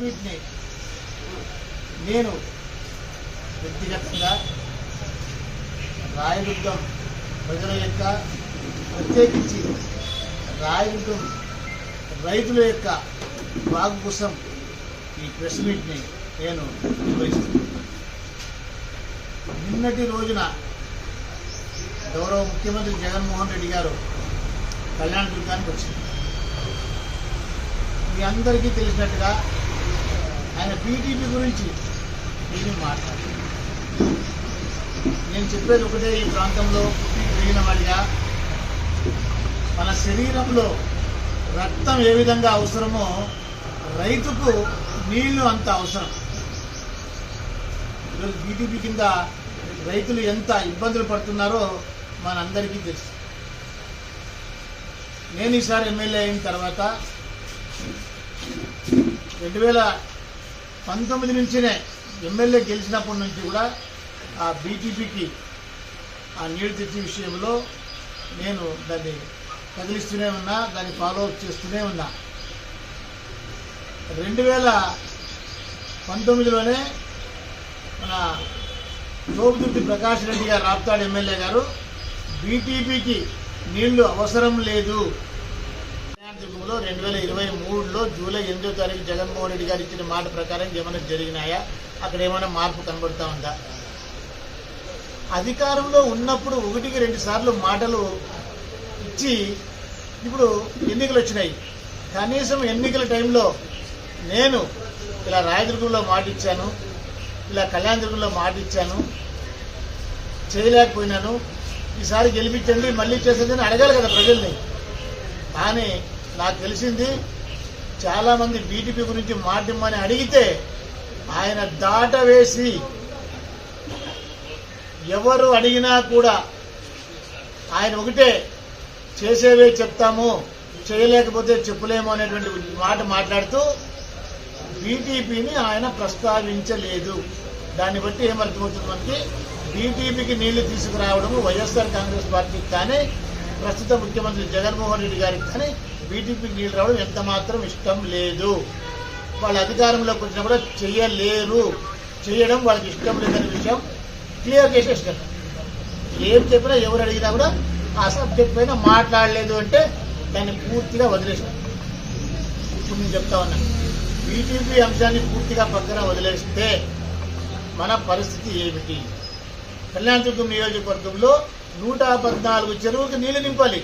మీట్ని నేను వ్యక్తిగతంగా రాయదుర్గం ప్రజల యొక్క ప్రత్యేకించి రాయదుర్గం రైతుల యొక్క బాగు కోసం ఈ ప్రెస్ మీట్ని నేను నిర్వహిస్తున్నాను. నిన్నటి రోజున గౌరవ ముఖ్యమంత్రి జగన్మోహన్ రెడ్డి గారు కళ్యాణ దుర్గానికి వచ్చింది. మీ అందరికీ తెలిసినట్టుగా ఆయన పీటీపీ గురించి నేను మాట్లాడారు నేను చెప్పేది ఒకటే ఈ ప్రాంతంలో పుట్టి పెరిగిన వాడిగా మన శరీరంలో రక్తం ఏ విధంగా అవసరమో రైతుకు నీళ్ళు అంత అవసరం. ఈరోజు బీటీపీ కింద రైతులు ఎంత ఇబ్బందులు పడుతున్నారో మనందరికీ తెలుసు. నేను ఈసారి ఎమ్మెల్యే అయిన తర్వాత రెండు వేల పంతొమ్మిది నుంచినే ఎమ్మెల్యే గెలిచినప్పటి నుంచి కూడా ఆ బీటీపీకి ఆ నీళ్ళు తెచ్చే విషయంలో నేను దాన్ని కదిలిస్తూనే ఉన్నా దాన్ని ఫాలో అప్ చేస్తూనే ఉన్నా. రెండు వేల పంతొమ్మిదిలోనే మన తోపుదుర్తి ప్రకాష్ రెడ్డి గారు రాప్తాడు ఎమ్మెల్యే గారు బీటీపీకి నీళ్ళు అవసరం లేదు దుర్గంలో రెండు వేల ఇరవై మూడులో జూలై ఎనిమిదో తారీఖు జగన్మోహన్ రెడ్డి గారు ఇచ్చిన మాట ప్రకారం ఏమైనా జరిగినాయా? అక్కడ ఏమైనా మార్పు కనబడుతూ ఉందా? అధికారంలో ఉన్నప్పుడు ఒకటికి రెండు సార్లు మాటలు ఇచ్చి ఇప్పుడు ఎన్నికలు వచ్చినాయి. కనీసం ఎన్నికల టైంలో నేను ఇలా రాయదుర్గంలో మాట ఇచ్చాను ఇలా కళ్యాణదుర్గంలో మాట ఇచ్చాను చేయలేకపోయినాను. ఈసారి గెలిపించండి మళ్ళీ చేసేదని అడగాలి కదా ప్రజల్ని. కానీ నాకు తెలిసింది చాలామంది టీడీపీ గురించి మాటిమ్మని అడిగితే ఆయన దాట వేసి ఎవరు అడిగినా కూడా ఆయన ఒకటే చేసేవే చెప్తాము చేయలేకపోతే చెప్పలేము అనేటువంటి మాట మాట్లాడుతూ బీటీపీని ఆయన ప్రస్తావించలేదు. దాన్ని బట్టి ఏమర్థమవుతుంది మనకి? బీటీపీకి నీళ్ళు తీసుకురావడము వైఎస్ఆర్ కాంగ్రెస్ పార్టీకి కానీ ప్రస్తుత ముఖ్యమంత్రి జగన్మోహన్ రెడ్డి గారికి కానీ బీటీపీకి నీళ్ళు రావడం ఎంత మాత్రం ఇష్టం లేదు. వాళ్ళ అధికారంలోకి వచ్చినా కూడా చేయలేరు. చేయడం వాళ్ళకి ఇష్టం లేదనే విషయం క్లియర్ చేసేసారు ఏం చెప్పినా ఎవరు అడిగినా కూడా ఆ సబ్జెక్ట్ పైన మాట్లాడలేదు అంటే దాన్ని పూర్తిగా వదిలేసాం ఇప్పుడు నేను చెప్తా ఉన్నా బీటీపీ అంశాన్ని పూర్తిగా పక్కన వదిలేస్తే మన పరిస్థితి ఏమిటి? కళ్యాణదుర్గం నియోజకవర్గంలో నూట పద్నాలుగు చెరువులకు నీళ్ళు నింపాలి.